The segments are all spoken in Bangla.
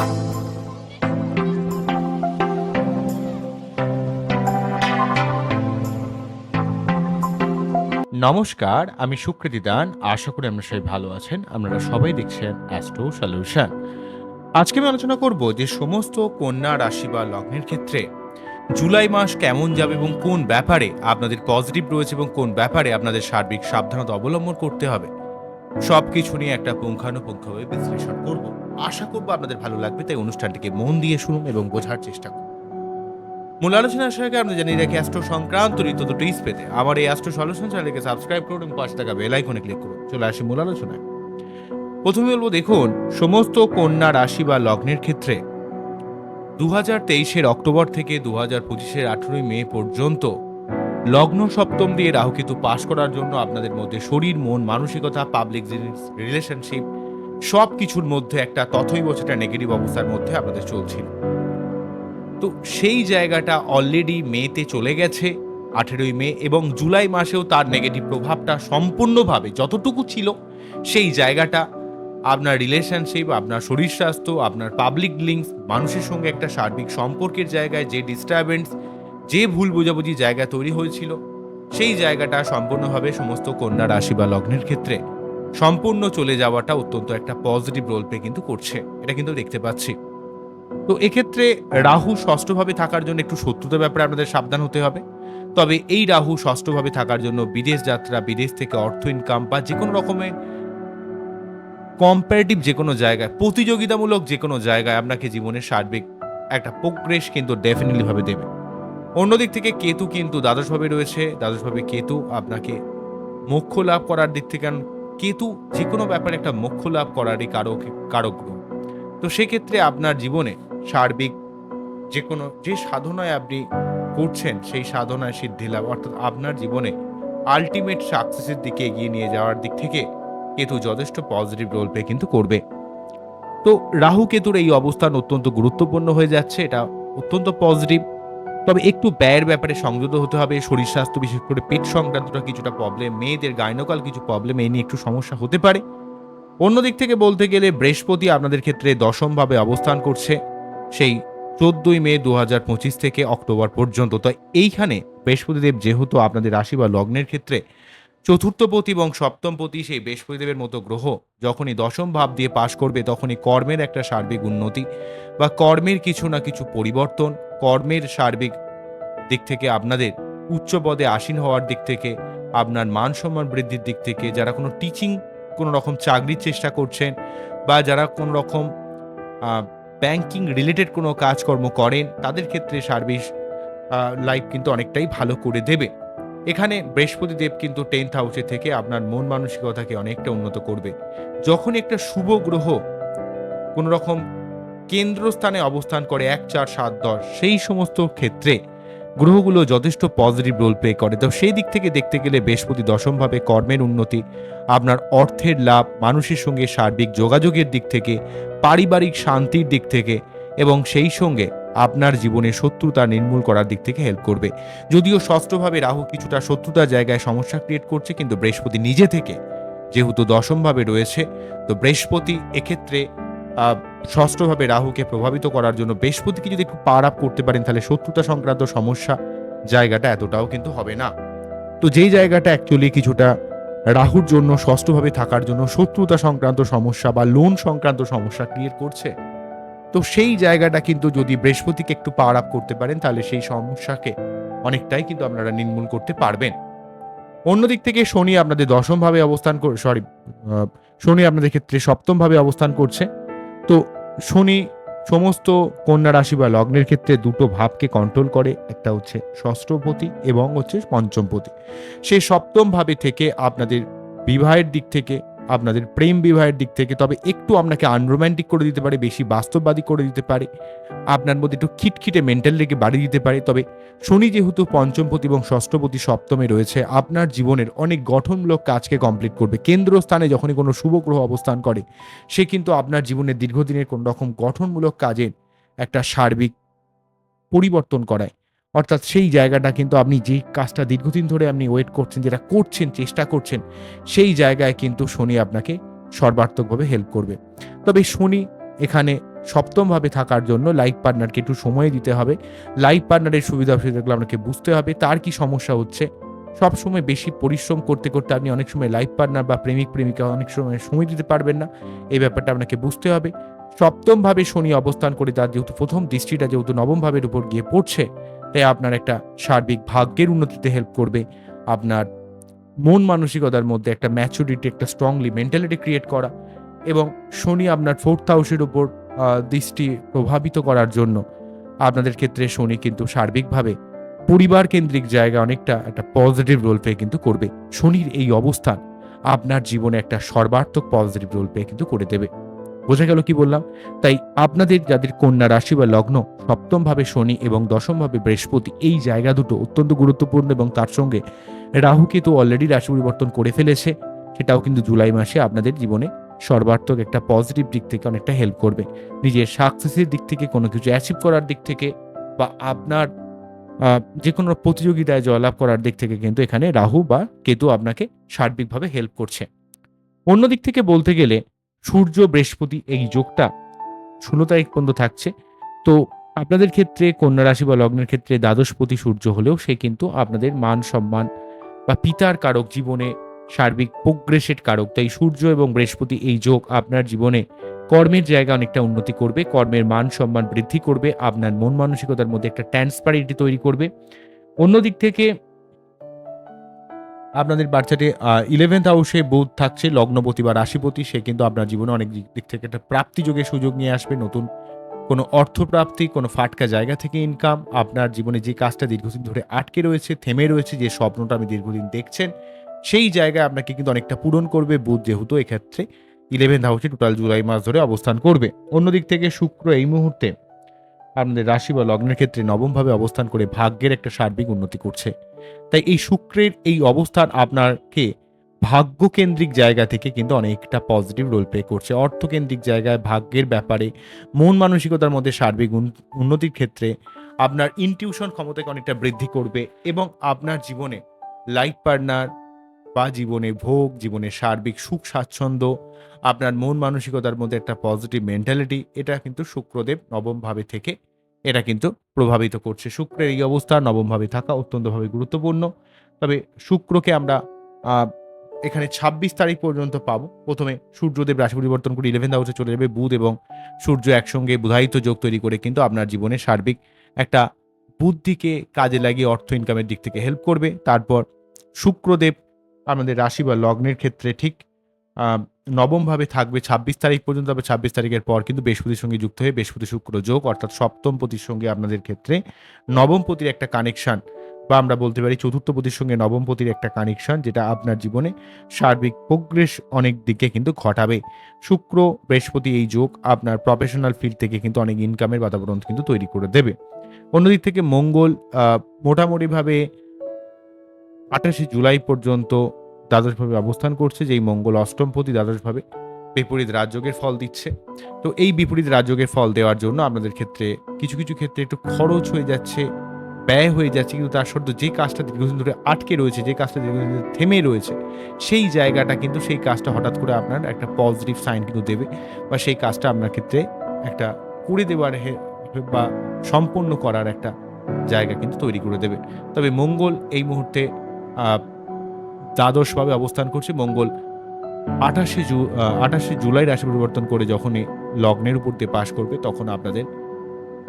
নমস্কার, আমি সুকৃতি দান। আশা করি আপনারা সবাই ভালো আছেন। আপনারা সবাই দেখছেন অ্যাস্ট্রো সলিউশন আজকে আমি আলোচনা করব যে সমস্ত কন্যা রাশি বা লগ্নের ক্ষেত্রে জুলাই মাস কেমন যাবে এবং কোন ব্যাপারে আপনাদের পজিটিভ রয়েছে এবং কোন ব্যাপারে আপনাদের সার্বিক সাবধানতা অবলম্বন করতে হবে। সব কিছু নিয়ে একটা পুঙ্খানুপুঙ্খভাবে বিশ্লেষণ করব। আশা করব আপনাদের ভালো লাগবে, তাই অনুষ্ঠানটিকে মন দিয়ে শুনুন এবং বোঝার চেষ্টা করুন। মূল আলোচনা আসার আগে জানিয়ে রাখি অ্যাস্ট্রো সংক্রান্ত নিত্য টিপস পেতে আমার এই অ্যাস্ট্রো সলিউশন চ্যানেলকে সাবস্ক্রাইব করুন এবং পাশে থাকা বেল আইকনে ক্লিক করুন। চলে আসি মূল আলোচনায়। প্রথমে বলব, দেখুন, সমস্ত কন্যা রাশি বা লগ্নের ক্ষেত্রে দু হাজার তেইশের অক্টোবর থেকে দু হাজার পঁচিশের আঠেরোই মে পর্যন্ত লগ্ন সপ্তম দিয়ে রাহুকেতু পাশ করার জন্য আপনাদের মধ্যে শরীর, মন, মানসিকতা পাবলিক রিলেশনশিপ সব কিছুর মধ্যে একটা তথৈব সেটা নেগেটিভ অবস্থার মধ্যে আপনাদের চলছিল। তো সেই জায়গাটা অলরেডি মেতে চলে গেছে, আঠেরোই মে, এবং জুলাই মাসেও তার নেগেটিভ প্রভাবটা সম্পূর্ণভাবে যতটুকু ছিল, সেই জায়গাটা আপনার রিলেশনশিপ আপনার শরীর স্বাস্থ্য, আপনার পাবলিক লিঙ্কস মানুষের সঙ্গে একটা সার্বিক সম্পর্কের জায়গায় যে ডিস্টারবেন্স যে ভুল বোঝাবুঝি জায়গা তৈরি হয়েছিল, সেই জায়গাটা সম্পূর্ণভাবে সমস্ত কন্যা রাশি বা লগ্নের ক্ষেত্রে। সম্পূর্ণ চলে যাওয়াটা অত্যন্ত একটা পজিটিভ রোল প্লে কিন্তু করছে, এটা কিন্তু দেখতে পাচ্ছি। তো এক্ষেত্রে রাহু ষষ্ঠভাবে থাকার জন্য একটু শত্রুতার ব্যাপারে আপনাদের সাবধান হতে হবে। তবে এই রাহু ষষ্ঠভাবে থাকার জন্য বিদেশ যাত্রা, বিদেশ থেকে অর্থ ইনকাম বা যে কোনো রকমের কম্পারেটিভ যে কোনো জায়গায়, প্রতিযোগিতামূলক যে কোনো জায়গায় আপনাকে জীবনের সার্বিক একটা প্রোগ্রেস কিন্তু ডেফিনেটলি ভাবে দেবে। অন্যদিক থেকে কেতু কিন্তু দ্বাদশভাবে রয়েছে। দ্বাদশভাবে কেতু আপনাকে মোক্ষ লাভ করার দিক থেকে কারণ কেতু যে কোনো ব্যাপারে একটা মোক্ষ লাভ করারই কারক কারক তো সেক্ষেত্রে আপনার জীবনে সার্বিক যে কোনো যে সাধনায় আপনি করছেন, সেই সাধনায় সিদ্ধি লাভ, অর্থাৎ আপনার জীবনে আলটিমেট সাকসেসের দিকে এগিয়ে নিয়ে যাওয়ার দিক থেকে কেতু যথেষ্ট পজিটিভ রোল প্লে কিন্তু করবে। তো রাহু কেতুর এই অবস্থান অত্যন্ত গুরুত্বপূর্ণ হয়ে যাচ্ছে। এটা অত্যন্ত পজিটিভ তবে একটু ব্যয়ের ব্যাপারে সংযত হতে হবে, শরীর স্বাস্থ্য, বিশেষ করে পেট সংক্রান্তটা কিছুটা প্রবলেম মেয়েদের গাইনোকাল কিছু প্রবলেম এই নিয়ে একটু সমস্যা হতে পারে। অন্যদিক থেকে বলতে গেলে বৃহস্পতি আপনাদের ক্ষেত্রে দশমভাবে অবস্থান করছে, সেই চোদ্দই মে দু হাজার পঁচিশ থেকে অক্টোবর পর্যন্ত। তো এইখানে বৃহস্পতিদেব যেহেতু আপনাদের রাশি বা লগ্নের ক্ষেত্রে চতুর্থপতি এবং সপ্তমপতি সেই বৃহস্পতিদেবের মতো গ্রহ, যখনই দশম ভাব দিয়ে পাশ করবে, তখনই কর্মের একটা সার্বিক উন্নতি বা কর্মের কিছু না কিছু পরিবর্তন, কর্মের সার্বিক দিক থেকে আপনাদের উচ্চ পদে আসীন হওয়ার দিক থেকে, আপনার মান সম্মান বৃদ্ধির দিক থেকে, যারা কোনো টিচিং কোনো রকম চাকরির চেষ্টা করছেন বা যারা কোনো রকম ব্যাংকিং রিলেটেড কোনো কাজকর্ম করেন, তাদের ক্ষেত্রে সার্ভিস লাইফ কিন্তু অনেকটাই ভালো করে দেবে। এখানে বৃহস্পতি দেব কিন্তু টেন্থ হাউসে থেকে আপনার মন মানসিকতাকে অনেকটা উন্নত করবে। যখন একটা শুভ গ্রহ কোনো রকম কেন্দ্রস্থানে অবস্থান করে এক চার সাত দশ, সেই সমস্ত ক্ষেত্রে গ্রহগুলো যথেষ্ট পজিটিভ রোল প্লে করে। তো সেই দিক থেকে দেখতে গেলে বৃহস্পতি দশমভাবে কর্মের উন্নতি, আপনার অর্থের লাভ, মানুষের সঙ্গে সার্বিক যোগাযোগের দিক থেকে, পারিবারিক শান্তির দিক থেকে এবং সেই সঙ্গে আপনার জীবনে শত্রুতা নির্মূল করার দিক থেকে হেল্প করবে। যদিও ষষ্ঠভাবে রাহু কিছুটা শত্রুতার জায়গায় সমস্যা ক্রিয়েট করছে, কিন্তু বৃহস্পতি নিজে থেকে যেহেতু দশমভাবে রয়েছে, তো বৃহস্পতি এক্ষেত্রে ষষ্ঠভাবে রাহুকে প্রভাবিত করার জন্য বৃহস্পতিকে যদি একটু পার আপ করতে পারেন, তাহলে শত্রুতা সংক্রান্ত সমস্যা জায়গাটা এতটাও কিন্তু হবে না। তো যেই জায়গাটা অ্যাকচুয়ালি কিছুটা রাহুর জন্য ষষ্ঠভাবে থাকার জন্য শত্রুতা সংক্রান্ত সমস্যা বা লোন সংক্রান্ত সমস্যা ক্রিয়েট করছে তো সেই জায়গাটা কিন্তু যদি বৃহস্পতিকে একটু পাওয়ার আপ করতে পারেন, তাহলে সেই সমস্যাকে অনেকটাই কিন্তু আপনারা নির্মূল করতে পারবেন। অন্যদিক থেকে শনি আপনাদের দশমভাবে অবস্থান সরি শনি আপনাদের ক্ষেত্রে সপ্তমভাবে অবস্থান করছে। তো শনি সমস্ত কন্যা রাশি বা লগ্নের ক্ষেত্রে দুটো ভাবকে কন্ট্রোল করে, একটা হচ্ছে ষষ্ঠপতি এবং হচ্ছে পঞ্চমপতি। সেই সপ্তম ভাবে থেকে আপনাদের বিবাহের দিক থেকে আপনাদের প্রেম বিবাহের দিক থেকে, তবে একটু আপনাকে আনরোম্যান্টিক করে দিতে পারে, বেশি বাস্তববাদী করে দিতে পারে। আপনার মধ্যে একটু খিটখিটে মেন্টাল রেখে বাড়িয়ে দিতে পারে, তবে শনি যেহেতু পঞ্চমপতি এবং ষষ্ঠপতি সপ্তমে রয়েছে, আপনার জীবনের অনেক গঠনমূলক কাজকে কমপ্লিট করবে। কেন্দ্রস্থানে যখনই কোনো শুভ গ্রহ অবস্থান করে, সে কিন্তু আপনার জীবনের দীর্ঘদিনের কোন রকম গঠনমূলক কাজের একটা সার্বিক পরিবর্তন করায়। অর্থাৎ সেই জায়গাটা কিন্তু আপনি যে কাজটা দীর্ঘদিন ধরে আপনি ওয়েট করছেন, যেটা করছেন, চেষ্টা করছেন, সেই জায়গায় কিন্তু শনি আপনাকে সর্বাত্মকভাবে হেল্প করবে। তবে শনি এখানে সপ্তমভাবে থাকার জন্য লাইফ পার্টনারকে একটু সময় দিতে হবে। লাইফ পার্টনারের সুবিধা অসুবিধাগুলো আপনাকে বুঝতে হবে। তার কি সমস্যা হচ্ছে? সব সময় বেশি পরিশ্রম করতে করতে আপনি অনেক সময় লাইফ পার্টনার বা প্রেমিক, প্রেমিকা অনেক সময় সময় দিতে পারবেন না। এই ব্যাপারটা আপনাকে বুঝতে হবে। সপ্তমভাবে শনি অবস্থান করে তার যেহেতু প্রথম দৃষ্টিটা যেহেতু নবম ভাবের উপর গিয়ে পড়ছে তাই আপনার একটা সার্বিক ভাগ্যের উন্নতিতে হেল্প করবে। আপনার মন মানসিকতার মধ্যে একটা ম্যাচুরিটি একটা স্ট্রংলি মেন্টালিটি ক্রিয়েট করা এবং শনি আপনার ফোর্থ হাউসের উপর দৃষ্টি প্রভাবিত করার জন্য আপনাদের ক্ষেত্রে শনি কিন্তু সার্বিকভাবে পরিবার কেন্দ্রিক জায়গা অনেকটা একটা পজিটিভ রোল প্লে কিন্তু করবে। শনির এই অবস্থান আপনার জীবনে একটা সর্বার্থক পজিটিভ রোল প্লে কিন্তু করে দেবে। বোঝা গেল কি বললাম? তাই আপনাদের যাদের কন্যা রাশি বা লগ্ন সপ্তম ভাবে শনি এবং দশম ভাবে বৃহস্পতি, এই জায়গা দুটো অত্যন্ত গুরুত্বপূর্ণ এবং তার সঙ্গে রাহু কেতু অলরেডি রাশি পরিবর্তন করে ফেলেছে, সেটাও কিন্তু জুলাই মাসে আপনাদের জীবনে সর্বার্থক একটা পজিটিভ দিক থেকে অনেকটা হেল্প করবে। নিজের সাকসেসের দিক থেকে, কোনো কিছু অ্যাচিভ করার দিক থেকে বা আপনার যে কোনো প্রতিযোগিতায় জয়লাভ করার দিক থেকে কিন্তু এখানে রাহু বা কেতু আপনাকে সার্বিকভাবে হেল্প করছে। অন্য দিক থেকে বলতে গেলে সূর্য, বৃহস্পতি এই যোগটা ষোলো তারিখ পর্যন্ত থাকছে। তো আপনাদের ক্ষেত্রে কন্যা রাশি বা লগ্নের ক্ষেত্রে দ্বাদশপতি সূর্য হলেও সে কিন্তু আপনাদের মান সম্মান বা পিতার কারক জীবনে সার্বিক প্রোগ্রেসের কারক। তাই সূর্য এবং বৃহস্পতি এই যোগ আপনার জীবনে কর্মের জায়গা অনেকটা উন্নতি করবে, কর্মের মান সম্মান বৃদ্ধি করবে, আপনার মন মানসিকতার মধ্যে একটা ট্রান্সপারেন্টি তৈরি করবে। অন্যদিক থেকে আপনাদের বাচ্চাটি ইলেভেন্থ হাউসে বুধ থাকছে, লগ্নপতি বা রাশিপতি, সে কিন্তু আপনার জীবনে অনেক দিক থেকে একটা প্রাপ্তি যোগের সুযোগ নিয়ে আসবে, নতুন কোনো অর্থপ্রাপ্তি, কোনো ফাটকা জায়গা থেকে ইনকাম আপনার জীবনে যে কাজটা দীর্ঘদিন ধরে আটকে রয়েছে, থেমে রয়েছে, যে স্বপ্নটা আপনি দীর্ঘদিন দেখছেন, সেই জায়গায় আপনাকে কিন্তু অনেকটা পূরণ করবে বুধ যেহেতু এক্ষেত্রে ইলেভেন্থ হাউসে টোটাল জুলাই মাস ধরে অবস্থান করবে। অন্যদিক থেকে শুক্র এই মুহূর্তে আপনাদের রাশি বা লগ্নের ক্ষেত্রে নবমভাবে অবস্থান করে ভাগ্যের একটা সার্বিক উন্নতি করছে। তাই এই শুক্রের এই অবস্থান আপনাকে ভাগ্যকেন্দ্রিক জায়গা থেকে কিন্তু অনেকটা পজিটিভ রোল প্লে করছে। অর্থকেন্দ্রিক জায়গায় ভাগ্যের ব্যাপারে মন মানসিকতার মধ্যে সার্বিক উন- উন্নতির ক্ষেত্রে আপনার ইনটিউশন ক্ষমতাকে অনেকটা বৃদ্ধি করবে এবং আপনার জীবনে লাইফ পার্টনার বা জীবনে ভোগ, জীবনে সার্বিক সুখ, স্বাচ্ছন্দ্য, আপনার মন মানসিকতার মধ্যে একটা পজিটিভ মেন্টালিটি এটা কিন্তু শুক্রদেব নবমভাবে থেকে এটা কিন্তু প্রভাবিত করছে। শুক্রের এই অবস্থা নবমভাবে থাকা অত্যন্তভাবে গুরুত্বপূর্ণ। তবে শুক্রকে আমরা এখানে ছাব্বিশ তারিখ পর্যন্ত পাবো। প্রথমে সূর্যদেব রাশি পরিবর্তন করে ইলেভেন্থ হাউসে চলে যাবে বুধ এবং সূর্য একসঙ্গে বুধায়িত যোগ তৈরি করে কিন্তু আপনার জীবনে সার্বিক একটা বুদ্ধিকে কাজে লাগিয়ে অর্থ ইনকামের দিক থেকে হেল্প করবে। তারপর শুক্রদেব আমাদের রাশি বা লগ্নের ক্ষেত্রে ঠিক নবমভাবে থাকবে ছাব্বিশ তারিখ পর্যন্ত তবে ছাব্বিশ তারিখের পর কিন্তু বৃহস্পতির সঙ্গে যুক্ত হয়ে বৃহস্পতি শুক্র যোগ অর্থাৎ সপ্তম পতির সঙ্গে আপনাদের ক্ষেত্রে নবম পতির একটা কানেকশান বা আমরা বলতে পারি চতুর্থ পতির সঙ্গে নবম পতির একটা কানেকশন যেটা আপনার জীবনে সার্বিক প্রোগ্রেস অনেক দিকে কিন্তু ঘটাবে। শুক্র, বৃহস্পতি এই যোগ আপনার প্রফেশনাল ফিল্ড থেকে কিন্তু অনেক ইনকামের বাতাবরণ কিন্তু তৈরি করে দেবে। অন্যদিক থেকে মঙ্গল মোটামুটিভাবে আঠাশে জুলাই পর্যন্ত দ্বাদশভাবে অবস্থান করছে, যেই মঙ্গল অষ্টমপতি দ্বাদশভাবে বিপরীত রাজযোগের ফল দিচ্ছে। তো এই বিপরীত রাজযোগের ফল দেওয়ার জন্য আপনাদের ক্ষেত্রে কিছু কিছু ক্ষেত্রে একটু খরচ হয়ে যাচ্ছে, ব্যয় হয়ে যাচ্ছে, কিন্তু তার সত্ত্বেও যে কাজটা দীর্ঘদিন ধরে আটকে রয়েছে, যে কাজটা দীর্ঘদিন ধরে থেমে রয়েছে, সেই জায়গাটা কিন্তু সেই কাজটা হঠাৎ করে আপনার একটা পজিটিভ সাইন কিন্তু দেবে বা সেই কাজটা আপনার ক্ষেত্রে একটা করে দেওয়ার বা সম্পন্ন করার একটা জায়গা কিন্তু তৈরি করে দেবে। তবে মঙ্গল এই মুহূর্তে দ্বাদশভাবে অবস্থান করছে। মঙ্গল আঠাশে জু আঠাশে জুলাই রাশি পরিবর্তন করে যখনই লগ্নের উপর দিয়ে পাশ করবে, তখন আপনাদের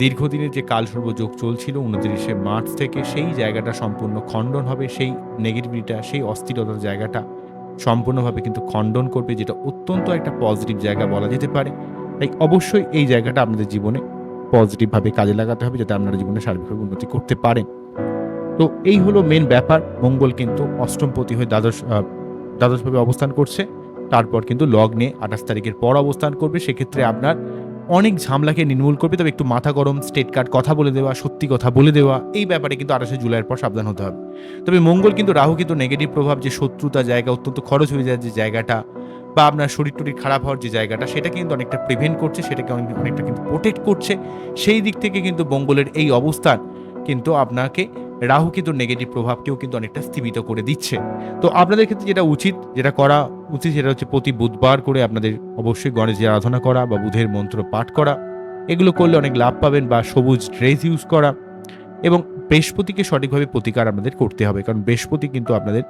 দীর্ঘদিনের যে কালসর্ব যোগ চলছিল, উনত্রিশে মার্চ থেকে সেই জায়গাটা সম্পূর্ণ খণ্ডন হবে, সেই নেগেটিভিটিটা সেই অস্থিরতার জায়গাটা সম্পূর্ণভাবে কিন্তু খণ্ডন করবে, যেটা অত্যন্ত একটা পজিটিভ জায়গা বলা যেতে পারে। তাই অবশ্যই এই জায়গাটা আপনাদের জীবনে পজিটিভভাবে কাজে লাগাতে হবে, যাতে আপনারা জীবনে সার্বিকভাবে উন্নতি করতে পারেন। তো এই হলো মেন ব্যাপার। মঙ্গল কিন্তু অষ্টমপতি হয়ে দ্বাদশ দ্বাদশভাবে অবস্থান করছে। তারপর কিন্তু লগ্নে আঠাশ তারিখের পর অবস্থান করবে। সেক্ষেত্রে আপনার অনেক ঝামলাকে নির্মূল করবে। তবে একটু মাথা গরম স্টেট কার্ড কথা বলে দেওয়া, সত্যি কথা বলে দেওয়া, এই ব্যাপারে কিন্তু আঠাশে জুলাইয়ের পর সাবধান হতে হবে। তবে মঙ্গল কিন্তু রাহু কিন্তু নেগেটিভ প্রভাব, যে শত্রুতা জায়গা, অত্যন্ত খরচ হয়ে যায় যে জায়গাটা, বা আপনার শরীর টরীর খারাপ হওয়ার যে জায়গাটা, সেটা কিন্তু অনেকটা প্রিভেন্ট করছে, সেটাকে অনেক- অনেকটা কিন্তু প্রোটেক্ট করছে। সেই দিক থেকে কিন্তু মঙ্গলের এই অবস্থান কিন্তু আপনাকে রাহু কিন্তু নেগেটিভ প্রভাবকেও কিন্তু অনেকটা স্থিমিত করে দিচ্ছে। তো আপনাদের ক্ষেত্রে যেটা উচিত, যেটা করা উচিত সেটা হচ্ছে প্রতি বুধবার করে আপনাদের অবশ্যই গণেশের আরাধনা করা বা বুধের মন্ত্র পাঠ করা। এগুলো করলে অনেক লাভ পাবেন বা সবুজ ড্রেস ইউজ করা এবং বৃহস্পতিকে সঠিকভাবে প্রতিকার আমাদের করতে হবে। কারণ বৃহস্পতি কিন্তু আপনাদের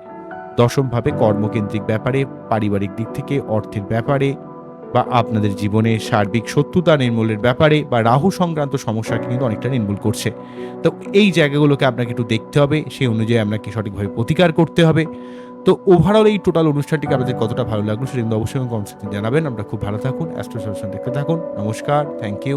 দশমভাবে কর্মকেন্দ্রিক ব্যাপারে, পারিবারিক দিক থেকে, অর্থের ব্যাপারে বা আপনাদের জীবনে সার্বিক শত্রুতা নির্মূলের ব্যাপারে বা রাহু সংক্রান্ত সমস্যাকে কিন্তু অনেকটা নির্মূল করছে। তো এই জায়গাগুলোকে আপনাকে একটু দেখতে হবে, সেই অনুযায়ী আপনাকে সঠিকভাবে প্রতিকার করতে হবে। তো ওভারঅল এই টোটাল অনুষ্ঠানটিকে আপনাদের কতটা ভালো লাগল সেটা কিন্তু অবশ্যই কমসে জানাবেন। আমরা খুব ভালো থাকুন অ্যাস্ট্রো সলিউশন দেখতে থাকুন। নমস্কার থ্যাংক ইউ